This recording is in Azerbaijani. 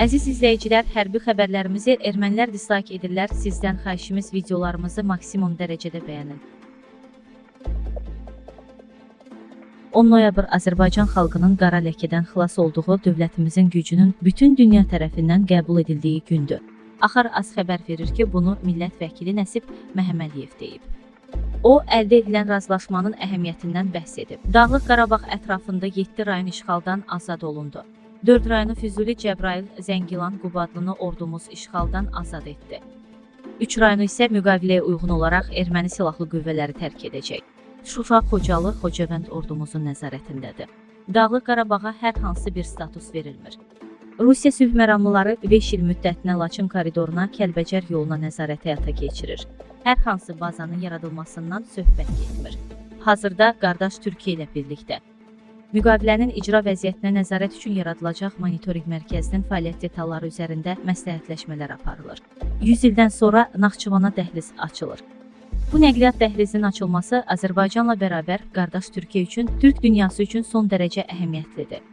Əziz izləyicilər, hərbi xəbərlərimizi ermənilər dislike edirlər. Sizdən xahişimiz videolarımızı maksimum dərəcədə bəyənin. 10 noyabr Azərbaycan xalqının qara ləkədən xilas olduğu dövlətimizin gücünün bütün dünya tərəfindən qəbul edildiyi gündür. Axar az xəbər verir ki, bunu millət vəkili Nəsib Məhəmmədiyev deyib. O, əldə edilən razılaşmanın əhəmiyyətindən bəhs edib. Dağlıq Qarabağ ətrafında 7 rayon işğaldan azad olundu. 4 rayonu Füzuli, Cəbrayıl, Zəngilan, Qubadlını ordumuz işğaldan azad etdi. 3 rayonu isə müqaviləyə uyğun olaraq erməni silahlı qüvvələri tərk edəcək. Şuşa, Xocalı, Xocavənd ordumuzun nəzarətindədir. Dağlıq Qarabağa hər hansı bir status verilmir. Rusiya sülh məramlıları 5 il müddətinə Laçın koridoruna, Kəlbəcər yoluna nəzarət həyata keçirir. Hər hansı bazanın yaradılmasından söhbət getmir. Hazırda qardaş Türkiyə ilə birlikdə Müqavilənin icra vəziyyətinə nəzarət üçün yaradılacaq monitorinq mərkəzinin fəaliyyət detalları üzərində məsləhətləşmələr aparılır. 100 ildən sonra Naxçıvana dəhliz açılır. Bu nəqliyyat dəhlizinin açılması Azərbaycanla bərabər qardaş Türkiyə üçün, Türk dünyası üçün son dərəcə əhəmiyyətlidir.